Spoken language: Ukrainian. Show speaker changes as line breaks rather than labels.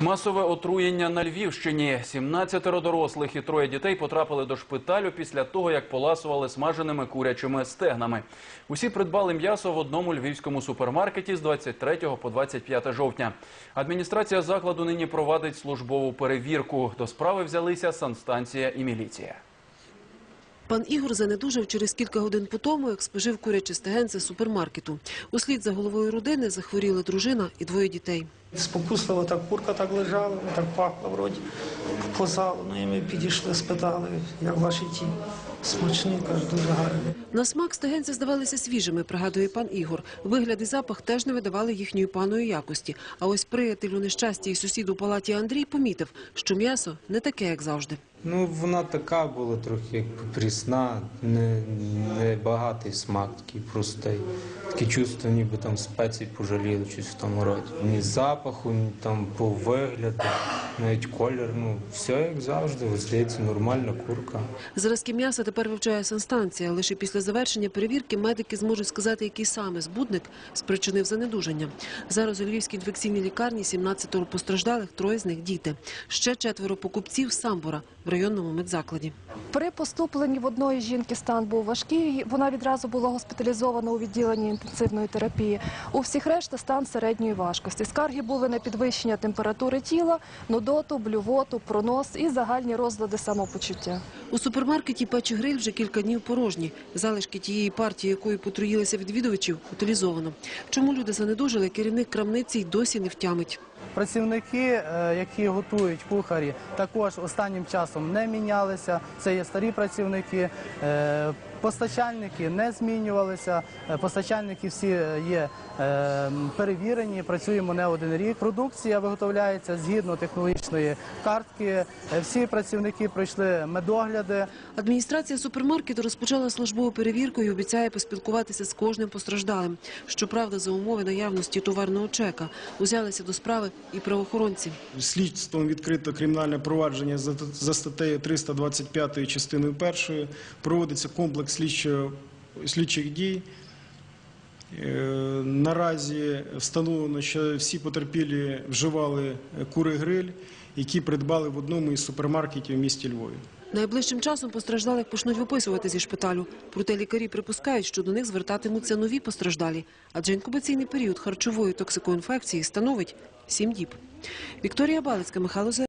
Масове отруєння на Львівщині. 17 дорослих і троє дітей потрапили до шпиталю після того, як поласували смаженими курячими стегнами. Усі придбали м'ясо в одному львівському супермаркеті з 23 по 25 жовтня. Адміністрація закладу нині провадить службову перевірку. До справи взялися санстанція і міліція.
Пан Ігор занедужав через кілька годин по тому, як спожив куряче стегенце супермаркету. Услід за головою родини захворіла дружина і двоє дітей.
Спокусливо так курка так лежала, так пахла вроді по залу. Ну і ми підійшли, спитали, як ваші ті смачні, кажуть, дуже гарні.
На смак стегенці здавалися свіжими, пригадує пан Ігор. Вигляд і запах теж не видавали їхньої паної якості. А ось приятелю нещастя і сусід у палаті Андрій помітив, що м'ясо не таке, як завжди.
Ну, вона така була трохи якби прісна, не, не багатий смак, такий простий. Таке чувство, ніби там спецій пожаліли щось в тому роді. Ні запаху, ні там по вигляду, навіть колір, ну все як завжди, ось здається, нормальна курка.
Зразки м'яса тепер вивчає санстанція. Лише після завершення перевірки медики зможуть сказати, який саме збудник спричинив занедужання. Зараз у Львівській інфекційній лікарні 17 постраждалих, троє з них діти. Ще четверо покупців з Самбора в районному медзакладі.
При поступленні в одної жінки стан був важкий. Вона відразу була госпіталізована у відділенні інтенсивної терапії. У всіх решта стан середньої важкості. Скарги були на підвищення температури тіла, нудоту, блювоту, пронос і загальні розлади самопочуття.
У супермаркеті «Печі Гриль» вже кілька днів порожні. Залишки тієї партії, якою потруїлися відвідувачів, утилізовано. Чому люди занедужили, керівник крамниці й досі не втямить.
Працівники, е, які готують кухарі, також останнім часом не мінялися. Це є старі працівники. Е, Постачальники не змінювалися. Е, Постачальники всі є перевірені. Працюємо не один рік. Продукція виготовляється згідно технологічної картки. Всі працівники пройшли медогляди.
Адміністрація супермаркету розпочала службову перевірку і обіцяє поспілкуватися з кожним постраждалим. Щоправда, за умови наявності товарного чека узялися до справи і правоохоронці.
Слідством відкрито кримінальне провадження за, статтею 325 частиною 1. Проводиться комплекс слідчого, слідчих дій. Е, Наразі встановлено, що всі потерпілі вживали кури-гриль, які придбали в одному із супермаркетів в місті Львові.
Найближчим часом постраждалих почнуть виписувати зі шпиталю. Проте лікарі припускають, що до них звертатимуться нові постраждалі, адже інкубаційний період харчової токсикоінфекції становить 7 діб. Вікторія Балицька, Михайло Зе-